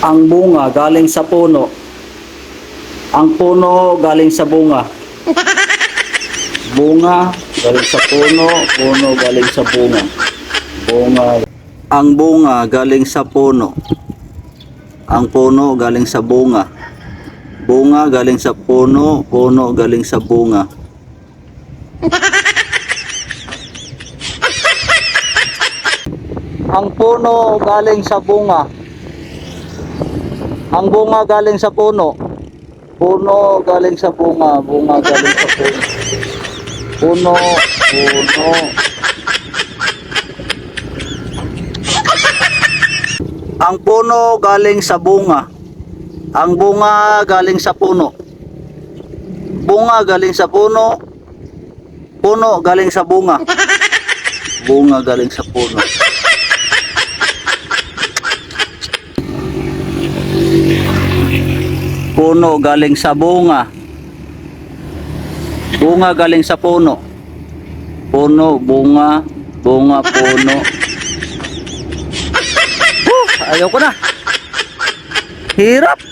Ang bunga galing sa puno. Ang puno galing sa bunga. Bunga galing sa puno, puno galing sa bunga. Bunga. Ang bunga galing sa puno. Ang puno galing sa bunga. Bunga galing sa puno, puno galing sa bunga. Ang puno galing sa bunga. Ang bunga galing sa puno. Puno galing sa bunga. Bunga galing sa puno. Puno, puno. Ang puno galing sa bunga. Ang bunga galing sa puno. Bunga galing sa puno. Puno galing sa bunga. Bunga galing sa puno. Puno galing sa bunga. Bunga galing sa puno. Puno, bunga, bunga, puno. Uh, ayaw na. Hirap.